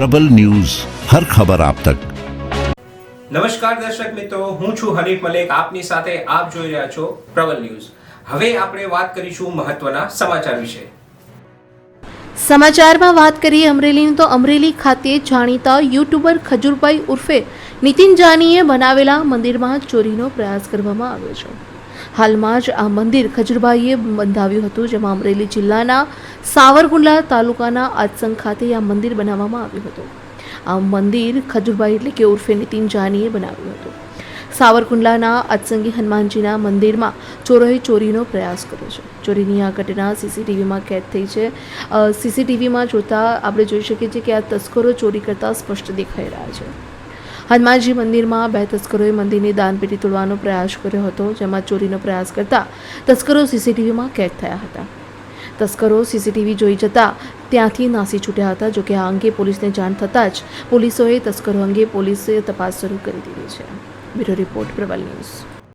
પ્રબલ news હર ખબર આપ તક. નમસ્કાર દર્શક મિત્રો હું છું હરીફ મલેક આપની સાથે આપ જોઈ રહ્યા છો પ્રબલ ન્યૂઝ. હવે આપણે વાત કરીશું મહત્વના સમાચાર વિશે. સમાચારમાં વાત કરીએ અમરેલીની તો અમરેલી ખાતે જાણીતા યુટ્યુબર ખજુરભાઈ ઉર્ફે નીતિન જાનીએ બનાવેલા મંદિરમાં ચોરીનો પ્રયાસ કરવામાં આવ્યો છે. હાલમાં જ આ મંદિર ખજુરભાઈએ બંધાવ્યું હતું, જેમાં અમરેલી જિલ્લાના સાવરકુંડલા તાલુકાના આજસંગ ખાતે આ મંદિર બનાવવામાં આવ્યું હતું. આ મંદિર ખજુરભાઈ એટલે કે ઉર્ફે નીતિન જાનીએ બનાવ્યું હતું. સાવરકુંડલાના અતસંગી હનુમાનજીના મંદિરમાં ચોરોએ ચોરીનો પ્રયાસ કર્યો છે. ચોરીની આ ઘટના સીસીટીવીમાં કેદ થઈ છે. સીસીટીવીમાં જોતાં આપણે જોઈ શકીએ છીએ કે આ તસ્કરો ચોરી કરતા સ્પષ્ટ દેખાઈ રહ્યા છે. હનુમાનજી મંદિરમાં બે તસ્કરોએ મંદિરની દાનપેટી તોડવાનો પ્રયાસ કર્યો હતો, જેમાં ચોરીનો પ્રયાસ કરતા તસ્કરો સીસીટીવીમાં કેદ થયા હતા. તસ્કરો સીસીટીવી જોઈ જતા ત્યાંથી નાસી છૂટ્યા હતા, જોકે આ અંગે પોલીસને જાણ થતાં જ પોલીસોએ તસ્કરો અંગે પોલીસે તપાસ શરૂ કરી દીધી છે. Bureau report Prabal news.